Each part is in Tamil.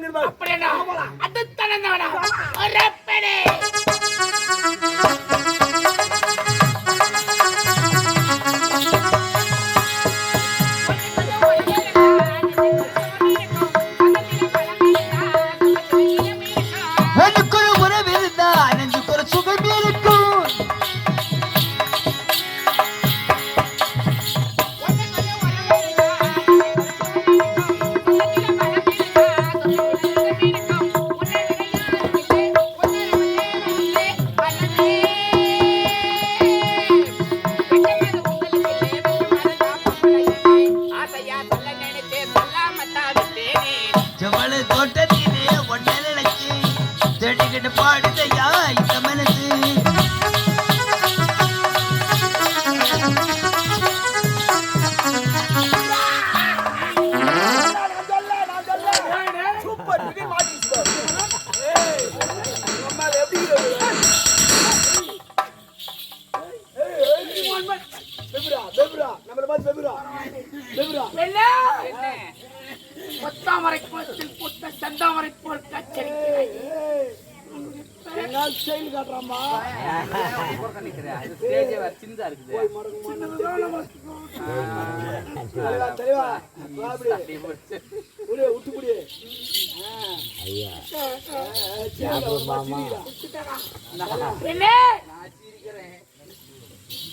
இரு. அப்படியா அது எனக்குள் ஜவள தோட்டத்திலே ஒன்ன நினைச்சு தேடிக்கிட்டு பாடுதையா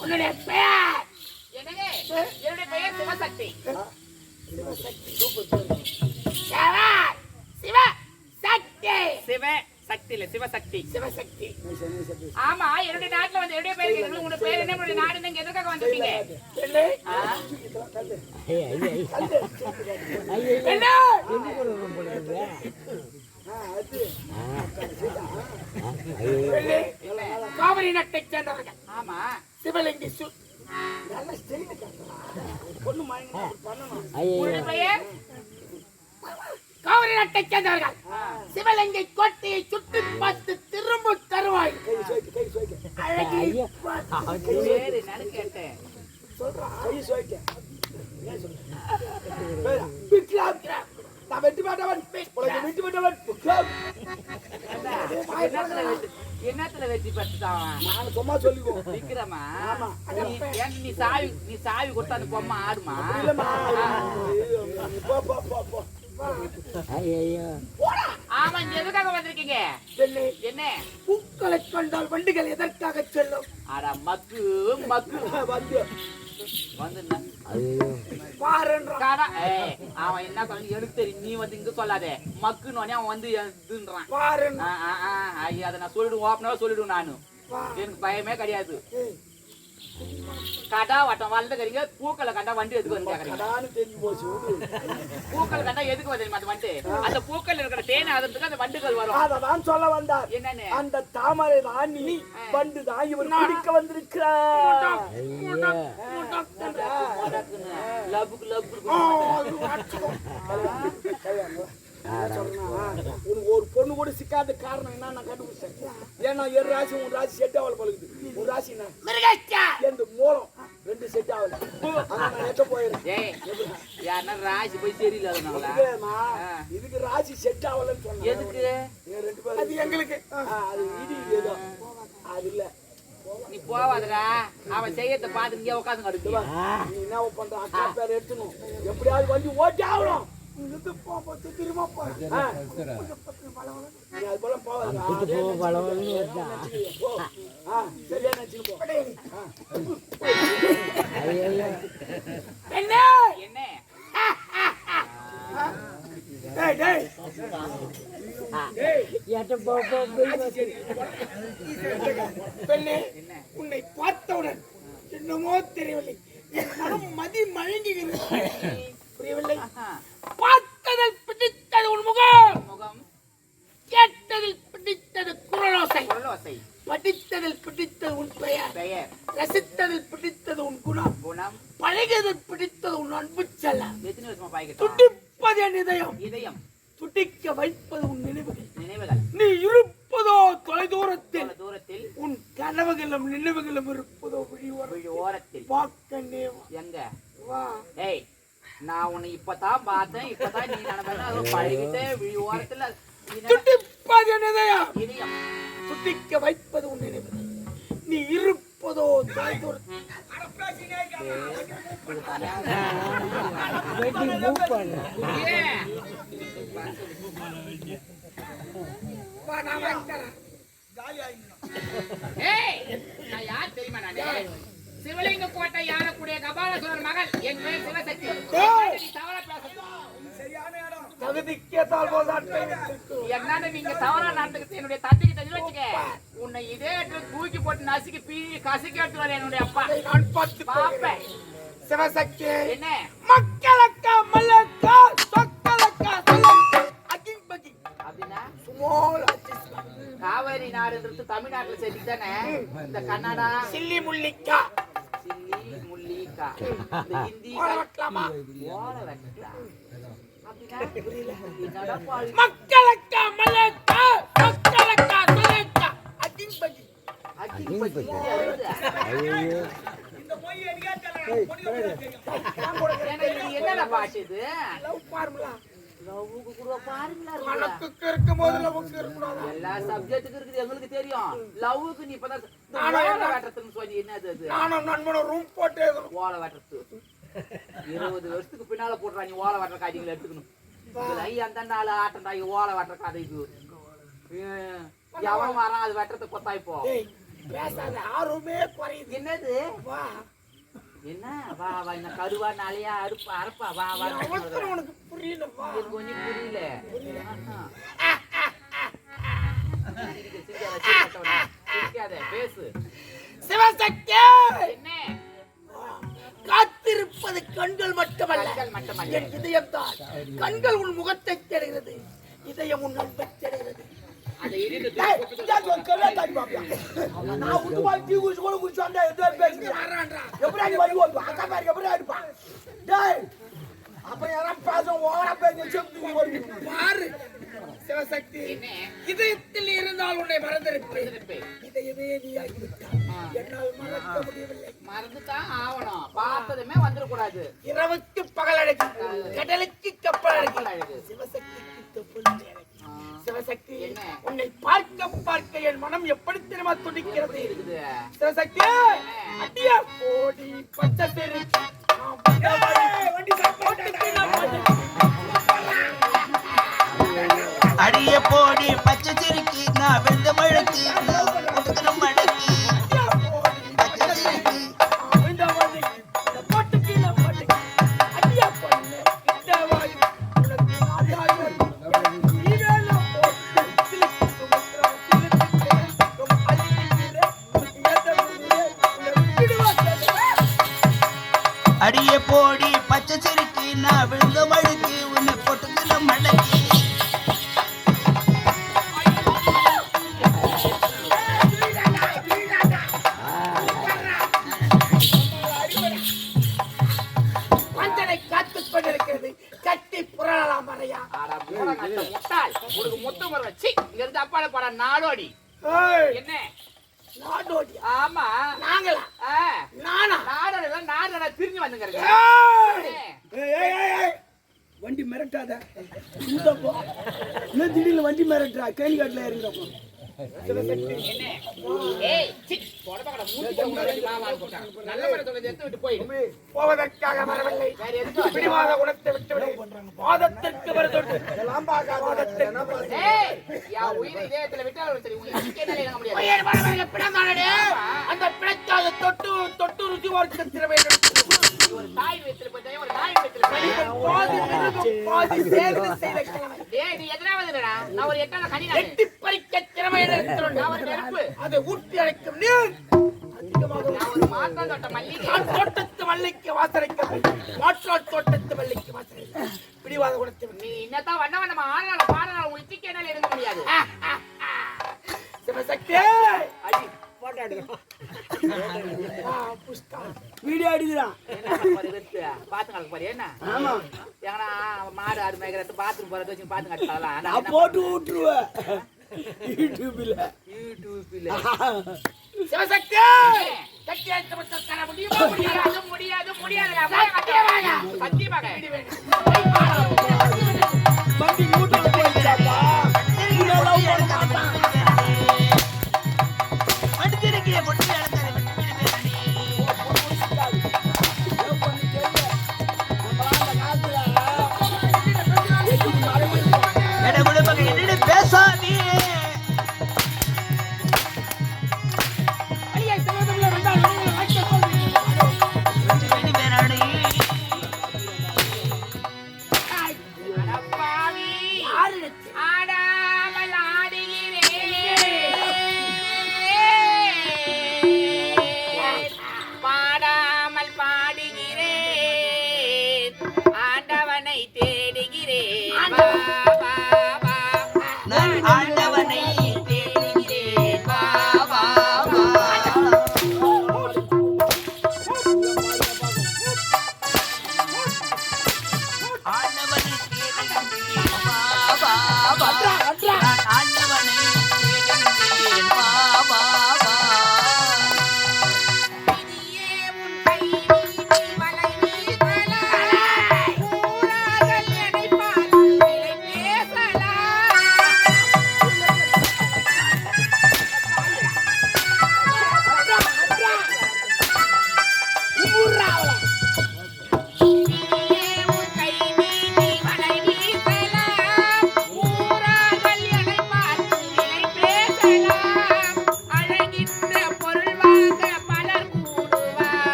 உன்னுடைய பெயர்? என்னுடைய பெயர் சிவசக்தி. சிவா சிவசக்தி. சிவ சக்தி இல்ல சிவசக்தி. சிவசக்தி. ஆமா என்னுடைய நாட்டுல வந்து என்னுடைய பேர் கேட்கணும் உங்க பேர் என்ன? உங்களுடைய நாடு ஆ, அது. பெண்ணே, காவிரி நாட்டைச் சேர்ந்தவர்கள். ஆமா. சிவலிங்கி சு. பொண்ணு பண்ணணும். நாட்டைச் சேர்ந்தவர்கள் சிவலிங்கை கோட்டையை சுற்றி பார்த்து திரும்ப தருவாய். வெட்டி வெட்டி. என்னத்துல பெற்றுட்டான் நான் சும்மா சொல்லிக்கோ விக்ரமா? நீ சாவி நீ சாவி கொடுத்தா அந்த பொம்மை ஆடுமா? போ ஆமா இங்க எதுக்காக வந்திருக்கீங்க? என்ன? பூக்களை கண்டால் வண்டிகள் எதற்காக செல்லும்? அட மக்கு மக்கு. வந்து. வந்து? பாருன்றான் அவன் என்ன சொல்ல எனக்கு தெரியும். நீ வந்து இங்க சொல்லாதே. மக்குன்னு அவன் வந்து இதுன்றான். பாருன்னு ஆ, ஆ, ஆ, ஐயா, அதை நான் சொல்லிடுவேன் ஓப்பனாக சொல்லிடுவேன் நானு. எனக்கு பயமே கிடையாது. கடா வட்டம் வளர்ந்துக்கிறீங்க பூக்களை கண்டா வண்டி எதுக்கு வந்து. பூக்கள் கண்டா எதுக்கு வந்து அந்த வண்டு அந்த பூக்கள் இருக்கிற தேனை அதற்கு அந்த வண்டுகள் வரும் அததான் சொல்ல வந்தார் என்னன்னு அந்த தாமரை நீ பண்டு தான் இவர் குடிக்க வந்திருக்கிறார் லபுக்கு லபுக்கு உனக்கு ஒரு பொண்ணு கூட சிக்காத காரணம் என்ன நான் கண்டுபிடிச்சேன். ஏன்னா என் ராசி உன் ராசி செட் ஆகல பழகுது உன் ராசி என்ன? மூலம்? ரெண்டு செட் ஆகல. எட்ட ஏய் யாருன்னா ராசி போய் இதுக்குமா, இதுக்கு ராசி செட் ஆகலன்னு எதுக்கு? ரெண்டு பேரும். அது எங்களுக்கு. அது இடி ஏதோ. அது இல்ல. நீ போவாதடா. அவன் செய்யறத பார்த்து இங்கே உட்காந்து கிடக்கு நீ என்ன பண்ற? அக்கா பேர் எடுத்துணும் எப்படியாவது வண்டி ஓட்டி ஆகணும். இங்கிருந்து என்ன டேய், டேய். பெண்ணே உன்னை பார்த்தவுடன் என்னமோ தெரியவில்லை என் மனம் மதி மழங்குகிறது புரியவில்லை. பார்த்ததில் பிடித்தது உன் முகம். முகம். கேட்டதில் பிடித்தது குரலோசை. படித்ததில் பிடித்தது உன் பெயர். பெயர். ரசித்ததில் பிடித்தது உன் குணம். குணம். பழகியதில் பிடித்தது உன் அன்பு செல்லம். எத்தனை வருஷமா பாய்க்கிட்டோம் துடிப்பது என் இதயம். இதயம். துடிக்க வைப்பது உன் நினைவுகள். நினைவுகள். நீ இருப்பதோ தொலைதூரத்தில். பல தூரத்தில் உன் கனவுகளும் நினைவுகளும் இருப்பதோ விழி ஓரத்தில் வாக்கண்ணே வா. எங்க? வா. ஏய் நான் உன்னை இப்பதான் பார்த்தேன் இப்பதான் நீ நினைப்பேன் பழகிட்டே விழி ஓரத்துல துடிப்பது என்னதையா இதயம் துடிக்க வைப்பது உன் நினைவு. நீ இருப்பதோ நான் யார் தெரியுமா நானு? சிவலிங்க கோட்டை யாரக்கூடிய கபாலசுரன் மகள் என் சிவசக்தி. தவறா. என்னன்னு நீங்க தவறா நடந்துக்கிட்டு என்னுடைய தந்தைக்கு தெரிஞ்சு வச்சுக்க. உன்னை இதே தூக்கி போட்டு நசுக்கி பீ கசக்கி எடுத்துருவாரு என்னுடைய அப்பா. பாப்பேன். சிவசக்தி. என்ன? மக்களக்கா மல்லக்கா சொக்கலக்கா பகிங் அப்படின்னா? சுமால் காவேரி நாடுன்றது தமிழ்நாட்டுல தானே? இந்த கன்னடா. சில்லி முள்ளிக்கா மக்களக்கா பத்தி அறுபது. ஏன்னா இது என்னடா பாட்டு இது லவ் ஃபார்முலா மனக்குக்கு இருக்கும் போது லவ்வுக்கு இருக்கக்கூடாது எல்லா சப்ஜெக்ட்டுக்கு இருக்குது எங்களுக்கு தெரியும். லவ்வுக்கு நீ இப்பதான் ஓலை வெட்டுறதுன்னு சொல்லி என்னது அது நானும் நண்பனும் ரூம் போட்டு இருக்கணும். ஓலை வெட்டுறது. இருபது வருஷத்துக்கு பின்னால போடுறா நீ ஓலை வெட்டுற காரியங்களை எடுத்துக்கணும். இதுல ஐயா அந்த நாள் ஆட்டம் தாய் ஓலை வெட்டுற கதை இது. ஹம், எவன் வரான் அது வெட்டுறது கொத்தா இப்போ ஏய் பேசாத ஆர்வமே குறையுது. என்னது? வா. என்ன? வா வா என்ன கருவா நாளையா அறுப்பா அறுப்பா வா வா. உனக்கு புரியல கொஞ்சம் புரியல. சிரிக்காத, பேசு. சிவசக்தி! என்ன? காத்திருப்பது கண்கள் மட்டுமல்ல. கண்கள் மட்டுமல்ல. என் இதயம்தான். கண்கள் உன் முகத்தை தேடுகிறது. இதயம் உன் அன்பை தேடுகிறது. நான் விட்டு போய் டீ குடிச்சு கூட குடிச்சு வந்தா. எப்படி? அக்கா பாரு, எப்படி அடிப்பான்? டேய், பேசும், ஓவரா. பாரு, சிவசக்தி? இதயத்தில் இருந்தால் உன்னை மறந்திருப்பேன் இருப்பேன். இதயமே நீ ஆகிவிட்டாய் என்னால் மறக்க முடியவில்லை மறந்துதான் ஆவணும் பார்த்ததுமே வந்துடக்கூடாது இரவுக்கு பகல் அழகு கடலுக்கு கப்பல் அழகு. சிவசக்திக்கு தொப்புள் சிவசக்தி? உன்னை பார்க்க பார்க்க என் மனம் எப்படி தெரியுமா துடிக்கிறது? சிவசக்தி அடியா போடி பச்சை தெரு. அடிய போடி பச்சை சிறுக்கி நான் வெந்த மழைக்கு. நாடோடி ஆமா. நாங்களா? நானா? நாடோட பிரிஞ்சு வந்துங்கிறீங்க. ஏய்! வண்டி மிரட்டாத. இந்த திடீர்னு வண்டி மிரட்டுறா? கேள்வி காட்டுல இறங்குறப்போ. போவதற்காக வரவில்லை பிடிவாத குணத்தை வருதொட்டு அந்த பிணக்காக தொட்டு தொட்டு ருசி ஒரு தாய் வயித்துல ஒரு நாய் வயித்துல பாதி சேர்ந்து செய்த கிழமை ஏய், நீ எத்தனாவது நான் ஒரு எட்டாவது கனி எட்டி பறிக்க அதை ஊட்டி அழைக்கும் நீர் தோட்டத்து மல்லிக்கு வாசனைக்க மாற்றால் தோட்டத்து மல்லிக்கு வாசனை பிடிவாத குணத்தை விட்டு நீ என்னத்தான் வண்ண வண்ணமா ஆடினாலும் பாடினாலும் உன் இச்சிக்கு என்னால இறங்க முடியாது. சிவசக்தி! அடி. வீடியோ அடிக்கிறான் மாடு ஆடு மேய்க்கிறது பாத்ரூம் போறது வச்சு பாத்து கட்டலாம் நான் போட்டு விட்டுருவேன் யூடியூப்ல. யூடியூப்ல. சிவசக்தி! கட்டி அழைத்து விட்டு தர முடியுமா? முடியாது முடியாது முடியாது. சத்தியமாக. சத்தியமாக மூட்டை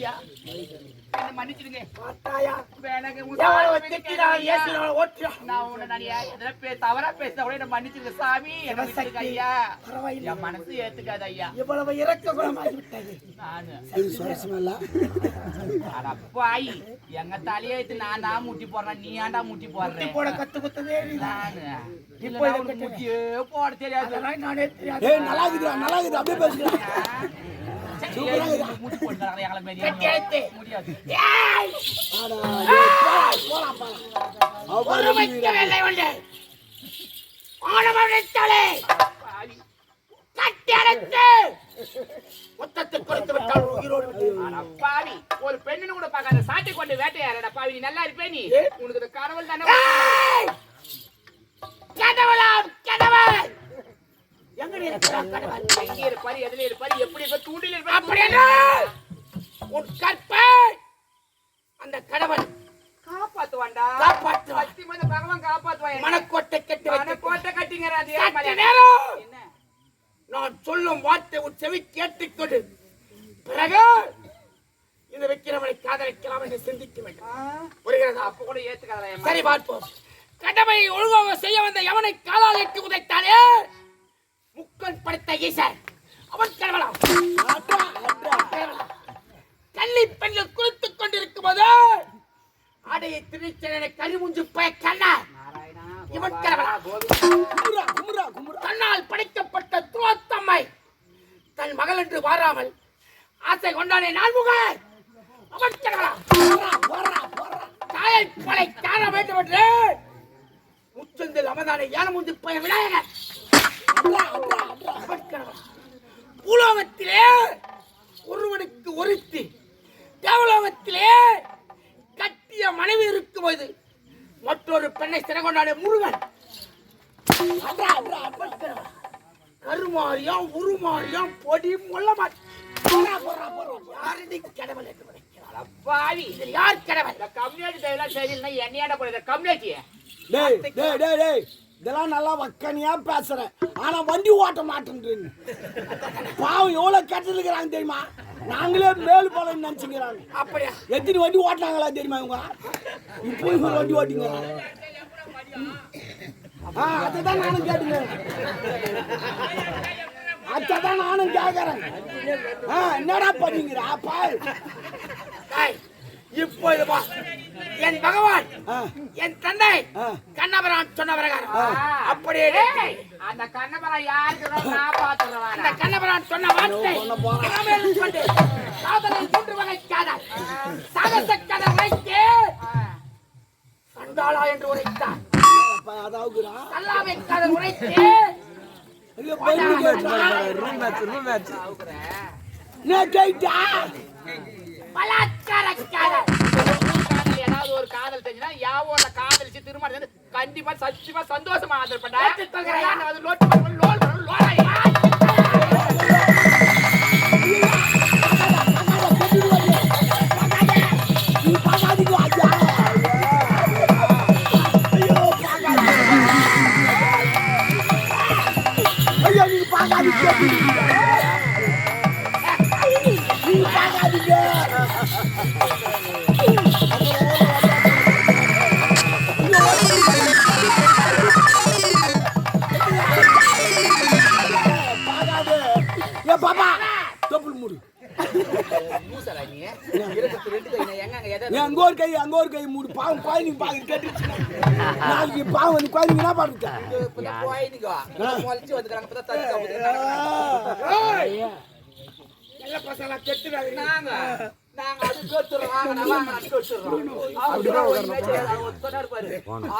ஐயா. என்ன மன்னிச்சிடுங்க. பார்த்தாயா? நான் உன்னை நான் எதனா பே- தவறா பேசினா கூட என்ன மன்னிச்சிருங்க சாமி. என்ன விட்டுருங்க ஐயா. பரவாயில்லை. என் மனசு ஏத்துக்காது ஐயா. இவ்வளவு இறக்க குணமாகி விட்டது. நானு. அடப்பாய் எங்க தலையெழுத்து நான் தான் முட்டி போடுறேன். நீ ஏன்டா முட்டி போடுறேன் போட கத்து குத்ததே நானு. இப்போ இப்போ இதை உனக்கு கட்டுறேன். முட்டியே போட தெரியாது. அதெல்லாம் நானே தெரியாது. நல்லா இருக்குதா நல்லா இருக்குது அப்படியே பேசுகிறேன் ஒரு பெண்ணுன்னு கூட பார்க்காத சாட்டை கொண்டு வேட்டையாடா பாவி நீ நல்லா இருப்பே நீ உனக்கு கடவுள் தானே. இருக்கிறான் கடவுள் உன் கற்பை அந்த கடவுள் காப்பாத்துவான்டா. காப்பாற்றுவான். பத்தி மத பகவான் காப்பாத்துவான் மனக்கோட்டை கட்டி மன வைத்து கோட்டை கட்டிங்கிற அது ஏன் சற்று மலையாளம்? நேரம் என்ன? நான் சொல்லும் வார்த்தை உன் செவி கேட்டுக்கொண்டு பிறகு இந்த விக்கிரமனை காதலிக்கலாம் என்று சிந்திக்க வேண்டும். புரிகிறதா? அப்ப கூட ஏத்துக்காதடா என் சரி பார்ப்போம். கடமை ஒழுங்காக செய்ய வந்த எவனை காலால் எட்டி உதைத்தானே முக்கன் படைத்த ஈசர். அவன் கடவுளாம் கள்ளி பெண்ணை குளித்துக் கொண்டிருக்கும் போது அடைய திருச்சனை கருமுஞ்சு போய் கண்ணார் இவன் கோபாலா, தன்னால் படைக்கப்பட்ட துரோத்தம்மை தன் மகள் என்று வாராமல் ஆசை கொண்டானே நான்முகன் அவன் கடவுளா? தாயை கொலை காண வேண்டும் என்று. முச்சந்தில் அமதான யானமுந்தி போய் விநாயகர். பூலோகத்திலே ஒருவனுக்கு ஒருத்தி. தேவலோகத்திலே கட்டிய மனைவி இருக்கும்போது மற்றொரு பெண்ணை சிறை கொண்டாடிய முருகன். அட்ரா, அட்ரா, அப்பட்கிறவா. கருமாரியாம் உருமாரியாம் பொடி இதில் யார் கடவுள்? கம்யூனிட்டி என்னையாட போய் கம்யூனிட்டி டேய் டேய் டேய் டேய். இதெல்லாம் நல்லா வக்கனியா பேசுறேன். ஆனா வண்டி ஓட்ட மாட்டேன்றீங்க. பாவம் எவ்வளவு கெட்டிருக்கிறாங்க தெரியுமா? நாங்களே மேல் போலன்னு நினைச்சுக்கிறாங்க. அப்படியா? எத்தனை வண்டி ஓட்டினாங்களா தெரியுமா இவங்க? இப்போ இவங்க வண்டி ஓட்டிங்கிறாங்க ஆ அதுதான் நானும் கேட்டுங்க அதான் நானும் கேட்கறேன் ஆ என்னடா பண்ணீங்கடா பாரு வா. என் பகவான் என் தந்தை. கண்ணபுரம் சொன்ன பிரகாரம். அப்படியே அந்த கண்ணபுரம் யாருக்கு அந்த கண்ணபுரம் சொன்ன வார்த்தை கொண்டு காதலில் மூன்று வகை காதல் சாகச காதல் உரைத்து சண்டாளா என்று உரைத்தார். சல்லாமை காதல் உரைத்து நான் கேட்டா பலாத்கார காதல் காதல் ஏதாவது ஒரு காதல் செஞ்சுனா யாவோட காதலிச்சு திருமணம் கண்டிப்பா சத்தியமா சந்தோஷமா ஆதரவு பண்ணா.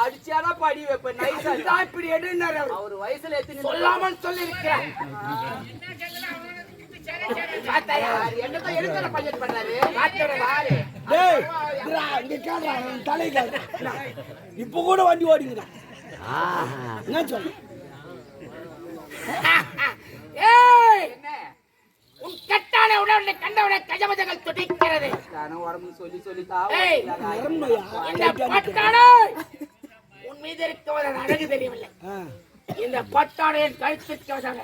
அடிச்சாதான் படி வைப்பேன், இப்படி எடுனாரு அவர் அவரு வயசுல எத்தனை தலை கேளுடா. இப்ப கூட வண்டி ஓடிங்கடா என்ன சொல்லு உன் கட்டான உடலை கண்டவுடனே கஜமஜங்கள் துடிக்கிறது. சொல்லி சொல்லி இந்த பட்டாடை! உன் மீது இருக்குவதன் அழகு தெரியவில்லை. இந்த பட்டாடை என் கழுத்துக்கு வந்தாங்க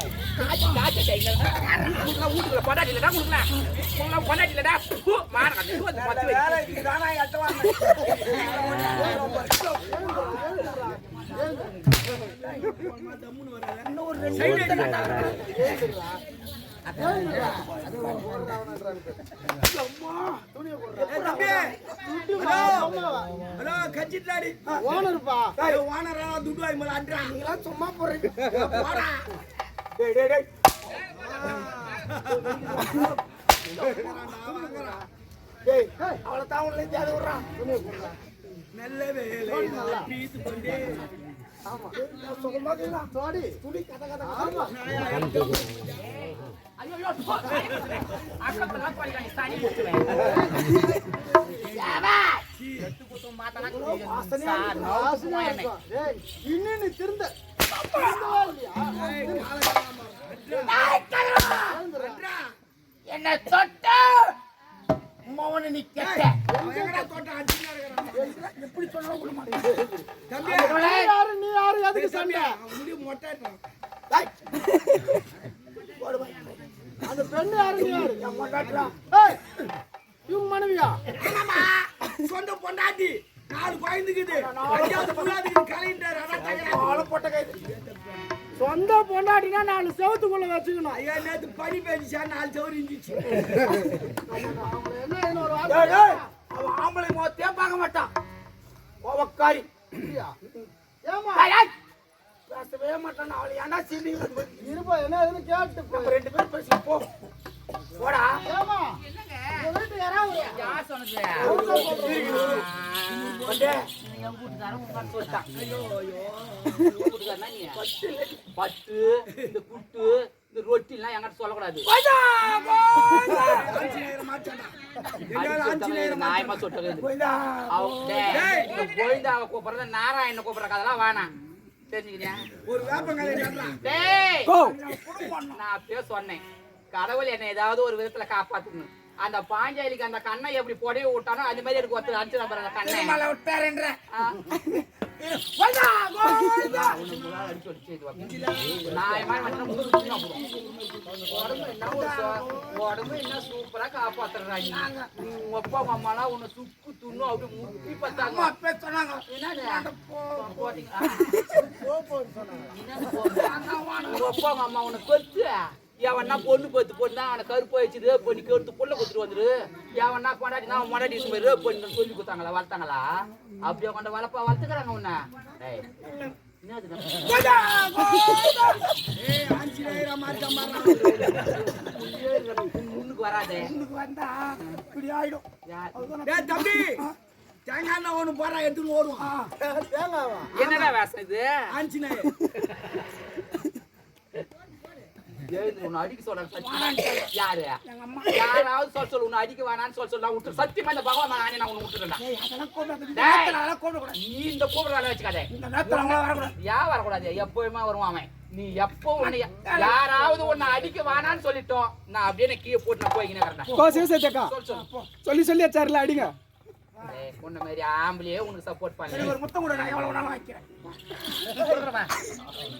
காய்ச்சல் டைம்ல உங்களுக்குலாம் வீட்டுக்குள்ள பொண்டாட்டி இல்லடா உங்களுக்குலாம் பொண்டாட்டி இல்லடா. ஹலோ ஓனர்ப்பா. ஓனரா துட்டு வாங்கி நீங்களாம் சும்மா போறீங்க போடா. டேய் டேய் டேய் டேய் அவளை தான் இருந்து விடுறான் நல்ல வேலை பீத்து கொண்டே சுகமா கேளா சோடி துடி கத ஆமா ஐயோ, போட்டுவேன். இன்னும் திருந்த என்ன தொட்ட. மௌன நீ கெட்ட. எப்படி யாரு நீ யாரு எதுக்கு சண்டை முடி மொட்டை அந்த பெண்ணு யாரு? நீ யாரு இவங்க மனைவியா சொந்த பொண்டாட்டி. நாலு குழந்தைக்குது அஞ்சாவது புள்ளாதுக்கு கலையிட்டாரு அதான் தகராறு. போட்ட கை சொந்த பொண்டாட்டினா நாலு செவத்துக்குள்ள வச்சுக்கணும். ஐயா நேத்து பனி பேசிச்சா நாலு சவரி இருந்துச்சு அவன் ஆம்பளை முகத்தையே பார்க்க மாட்டான். கோவக்காரி. பேசவே மாட்டான். அவளை ஏன்டா சீனி இருப்பா என்ன கேட்டு ரெண்டு பேரும் பேசி போ. போடா. பட்டு இந்த புட்டு இந்த ரொட்டி எல்லாம் என்கிட்ட சொல்லக்கூடாது. நாயமா சொல்றது கோவிந்தாவை கூப்பிடுறது நாராயண கூப்பிடுற கதெல்லாம் வேணாம். டேய். நான் அப்பயே சொன்னேன். கடவுள் என்னை ஏதாவது ஒரு விதத்துல காப்பாத்தணும். அந்த பாஞ்சாலிக்கு அந்த கண்ணை எப்படி புடவை விட்டானோ அது மாதிரி எனக்கு ஒருத்தர் அனுப்பிச்சு நம்புற அந்த கண்ணை. திருமலை விட்டாருன்ற. அடிச்சு அடிச்சு. உடம்பு என்ன சூப்பரா காப்பாத்துறாங்க. அப்பா உங்க அம்மாலாம் உன்னை சுக்கு துண்ணு அப்படி அம்மா பார்த்தாங்க. அப்பே சொன்னாங்க. அப்பா அம்மா உன்னை கொத்து எவன்னா பொண்ணு பத்து பொண்ணு அவனை கருப்பு வச்சு ரேப் பண்ணி கெடுத்து புள்ள கொடுத்துட்டு வந்துரு. எவன்னா கொண்டாடி நான் கொண்டாடி சும்மா ரேப் பண்ணி சொல்லி கொடுத்தாங்களா வளர்த்தாங்களா? அப்படியே கொண்ட வளர்ப்பா வளர்த்துக்கிறாங்க உன்னை. முன்னுக்கு வராதே. வந்தா இப்படி ஆயிடும். தம்பி. தேங்காய் ஒண்ணு போறா எடுத்துன்னு ஓடுவான். என்னடா வேஷம் இது? ஆஞ்சநேயர். உன்னை அடிக்க சொல்ற யாரு? யாராவது சொல்ல சொல்லு உன்னை அடிக்க வேணாம்னு சொல்ல சொல்ல விட்டு சத்தியமா இந்த பகவான் நானே நான் உன்னை விட்டுறேன். நீ இந்த கூப்பிட வேலை வச்சுக்காதே. ஏன் வரக்கூடாது. எப்பவுமே வருவான் அவன். நீ எப்போ உன்னை யாராவது உன்னை அடிக்க வேணாம்னு சொல்லிட்டோம் நான் அப்படியே கீழே போட்டு நான் போய்க்கினே வரேன் கோ சிவசேத்தக்கா சொல் சொல்லு சொல்லி. வச்சாருல அடிங்க. உன்னை மாதிரி ஆம்பளையே உனக்கு சப்போர்ட் பண்ணல ஒரு முத்தம் கூட நான் எவ்வளவு வைக்கிறேன்.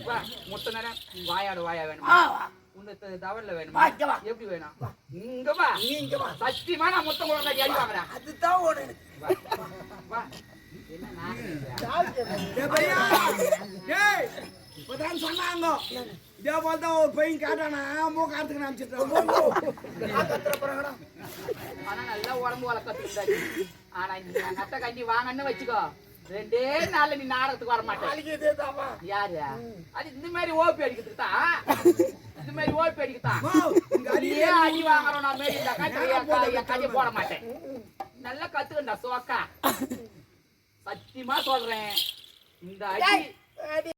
வா முத்த நேரம் வாயாடு வாயா வேணுமா. உன்னை தவறுல வேணுமா. எப்படி வேணும் இங்க வா. நீ இங்க வா. சத்தியமா நான் முத்தம் கூட அடி வாங்குறேன். அதுதான் ஓடு. வா, இப்பதான் சொன்னாங்க. இதே போல தான் ஒரு பையன் கேட்டானா. ஆனா நல்லா உடம்பு வளர்க்கறதுக்கு ஆனா நட்ட கண்டி வாங்கன்னு வச்சுக்கோ. ரெண்டே நாள்ல நீ நாடகத்துக்கு வர மாட்டேன். யாரு? அது இந்த மாதிரி ஓபி அடிக்கிறதுக்கு? தான் இந்த மாதிரி ஓபி அடிக்கத்தான் இங்க அடி நீயே அடி வாங்குறோம் நான் மாரி இந்த கட்டி கட்டி போட மாட்டேன் நல்லா கத்துக்கண்டா சோக்கா. சத்தியமா சொல்றேன். இந்த அடி.